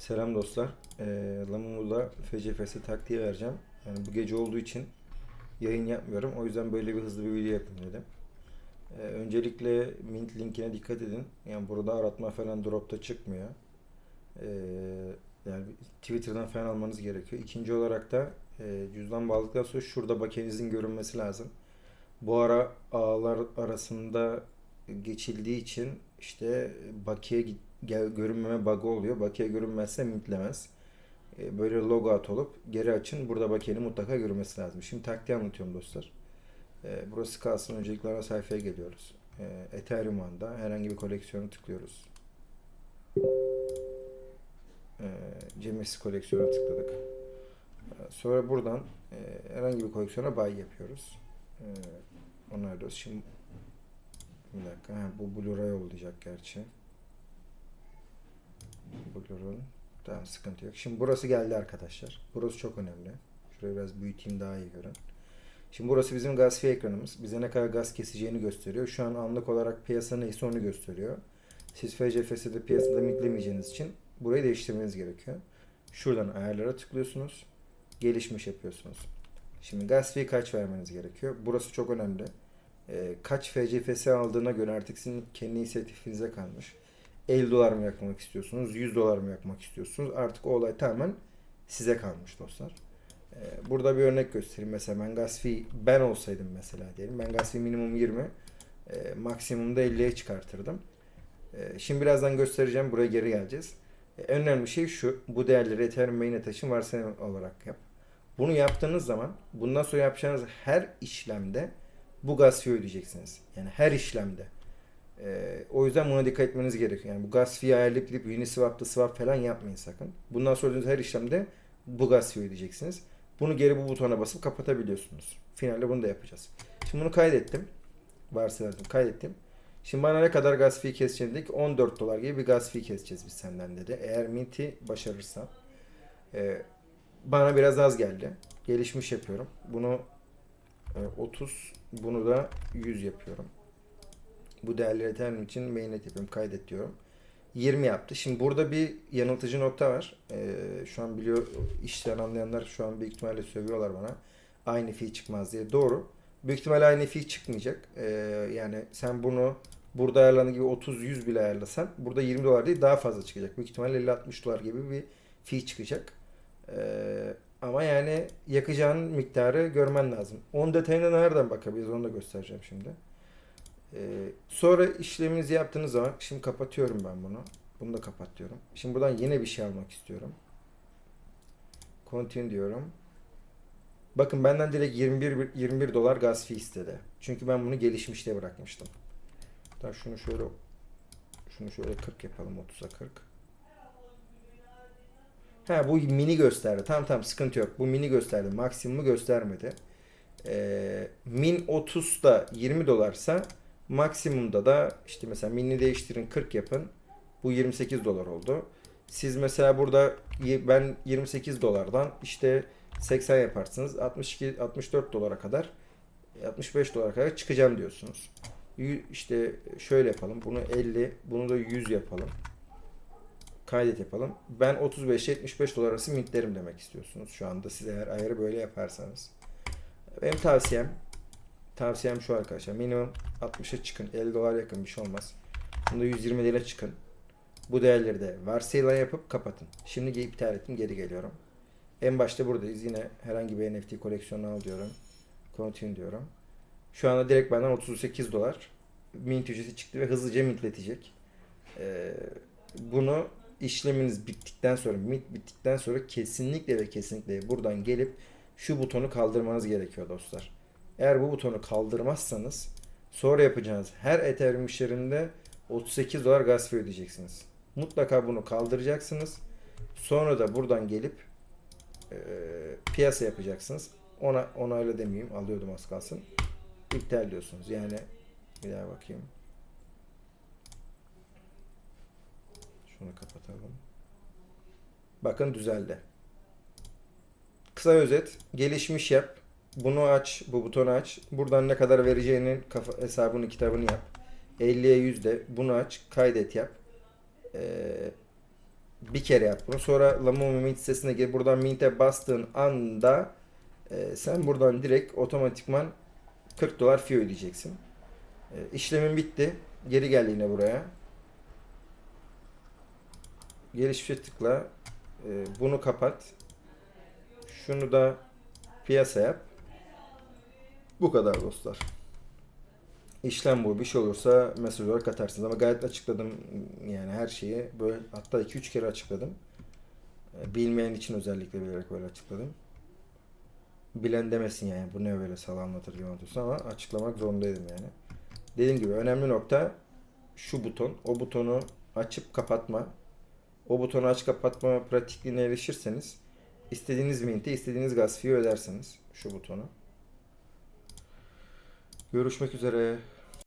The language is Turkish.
Selam dostlar. Ee, Lamumu'da FCFS taktiği vereceğim. Yani bu gece olduğu için yayın yapmıyorum. O yüzden böyle bir hızlı bir video yapayım dedim. Ee, öncelikle Mint linkine dikkat edin. Yani burada aratma falan dropta çıkmıyor. Ee, yani Twitter'dan falan almanız gerekiyor. İkinci olarak da e, cüzdan bağladıktan sonra şurada bakiyenizin görünmesi lazım. Bu ara ağlar arasında geçildiği için işte bakiye git, gel, görünmeme bug'ı oluyor. Bakiye görünmezse mintlemez. E, Böyle logout olup geri açın. Burada bakiyenin mutlaka görünmesi lazım. Şimdi taktiği anlatıyorum dostlar. E, Burası kalsın. Öncelikle ana sayfaya geliyoruz. E, Ethereum anda herhangi bir koleksiyonu tıklıyoruz. E, Genesis koleksiyona tıkladık. E, Sonra buradan e, herhangi bir koleksiyona buy yapıyoruz. E, Onaylıyoruz. Şimdi bir dakika. Ha, bu Blu-ray olacak gerçi. Blu-ray. Tamam sıkıntı yok. Şimdi burası geldi arkadaşlar. Burası çok önemli. Şurayı biraz büyüteyim daha iyi görün. Şimdi burası bizim gaz fee ekranımız. Bize ne kadar gaz keseceğini gösteriyor. Şu an anlık olarak piyasa neyse onu gösteriyor. Siz FCFS'de piyasada mitlemeyeceğiniz için burayı değiştirmeniz gerekiyor. Şuradan ayarlara tıklıyorsunuz. Gelişmiş yapıyorsunuz. Şimdi gaz fee kaç vermeniz gerekiyor? Burası çok önemli. Ee, kaç FCFS aldığına göre artık sizin kendi inisiyatifinize kalmış. 50 dolar mı yakmak istiyorsunuz? 100 dolar mı yakmak istiyorsunuz? Artık o olay tamamen size kalmış dostlar. Ee, burada bir örnek göstereyim. Mesela ben gas fee ben olsaydım mesela diyelim. Ben gas fee minimum 20 e, maksimumda 50'ye çıkartırdım. E, şimdi birazdan göstereceğim. Buraya geri geleceğiz. E, en önemli şey şu. Bu değerleri Ethereum main'e taşın varsayım olarak yap. Bunu yaptığınız zaman bundan sonra yapacağınız her işlemde bu gas fee ödeyeceksiniz. Yani her işlemde. Ee, o yüzden buna dikkat etmeniz gerekiyor. Yani bu gas fee ayarlayıp gidip Uniswap'ta swap falan yapmayın sakın. Bundan sonra her işlemde bu gas fee ödeyeceksiniz. Bunu geri bu butona basıp kapatabiliyorsunuz. Finalde bunu da yapacağız. Şimdi bunu kaydettim. Varsayalım kaydettim. Şimdi bana ne kadar gas fee keseceğim dedik. 14 dolar gibi bir gas fee keseceğiz biz senden dedi. Eğer Mint'i başarırsan. Ee, bana biraz az geldi. Gelişmiş yapıyorum. Bunu e, 30 bunu da 100 yapıyorum. Bu değerleri Ethereum için mainnet yapıyorum. Kaydet diyorum. 20 yaptı. Şimdi burada bir yanıltıcı nokta var. Ee, şu an biliyor işten anlayanlar şu an büyük ihtimalle sövüyorlar bana. Aynı fee çıkmaz diye. Doğru. Büyük ihtimalle aynı fee çıkmayacak. Ee, yani sen bunu burada ayarlandığı gibi 30-100 bile ayarlasan burada 20 dolar değil daha fazla çıkacak. Büyük ihtimalle 50-60 dolar gibi bir fee çıkacak. Ee, ama yani yakacağın miktarı görmen lazım. Onun detayına nereden bakabiliriz onu da göstereceğim şimdi. Ee, sonra işleminizi yaptığınız zaman şimdi kapatıyorum ben bunu. Bunu da kapatıyorum. Şimdi buradan yine bir şey almak istiyorum. Continue diyorum. Bakın benden direkt 21 21 dolar gaz fee istedi. Çünkü ben bunu gelişmişte bırakmıştım. Hatta şunu şöyle şunu şöyle 40 yapalım 30'a 40. Ha bu mini gösterdi. Tamam tamam sıkıntı yok. Bu mini gösterdi. Maksimumu göstermedi. Ee, min 30 da 20 dolarsa maksimumda da işte mesela mini değiştirin 40 yapın. Bu 28 dolar oldu. Siz mesela burada ben 28 dolardan işte 80 yaparsınız. 62 64 dolara kadar 65 dolara kadar çıkacağım diyorsunuz. İşte şöyle yapalım. Bunu 50, bunu da 100 yapalım kaydet yapalım. Ben 35-75 dolar arası mintlerim demek istiyorsunuz şu anda siz eğer ayarı böyle yaparsanız. Benim tavsiyem tavsiyem şu arkadaşlar. Minimum 60'a çıkın. 50 dolar yakın bir şey olmaz. Bunda 120 lira çıkın. Bu değerleri de varsayılan yapıp kapatın. Şimdi iptal ettim geri geliyorum. En başta buradayız. Yine herhangi bir NFT koleksiyonu al diyorum. Continue diyorum. Şu anda direkt benden 38 dolar mint ücreti çıktı ve hızlıca mintletecek. Ee, bunu işleminiz bittikten sonra, mint bittikten sonra kesinlikle ve kesinlikle buradan gelip şu butonu kaldırmanız gerekiyor dostlar. Eğer bu butonu kaldırmazsanız sonra yapacağınız her Ethereum işlerinde 38 dolar gas fee ödeyeceksiniz. Mutlaka bunu kaldıracaksınız. Sonra da buradan gelip e, piyasa yapacaksınız. Ona onayla demeyeyim. Alıyordum az kalsın. İptal diyorsunuz. Yani bir daha bakayım. Şunu kapatalım. Bakın düzeldi. Kısa özet. Gelişmiş yap. Bunu aç. Bu butonu aç. Buradan ne kadar vereceğinin kafa, hesabını kitabını yap. 50'ye 100'de bunu aç. Kaydet yap. Ee, bir kere yap bunu. Sonra Lamumu Mint sitesine gir. Buradan Mint'e bastığın anda e, sen buradan direkt otomatikman 40 dolar fee ödeyeceksin. E, işlemin bitti. Geri gel yine buraya. Gelişmişe tıkla. E, bunu kapat. Şunu da piyasa yap. Bu kadar dostlar. İşlem bu. Bir şey olursa mesaj olarak atarsınız. Ama gayet açıkladım yani her şeyi. Böyle hatta 2-3 kere açıkladım. E, Bilmeyen için özellikle bilerek böyle açıkladım. Bilen demesin yani bu ne böyle sal anlatır gibi anlatıyorsun ama açıklamak zorundaydım yani. Dediğim gibi önemli nokta şu buton. O butonu açıp kapatma. O butonu aç kapatma pratikliğine erişirseniz istediğiniz minti, istediğiniz gaz fee ödersiniz şu butonu. Görüşmek üzere.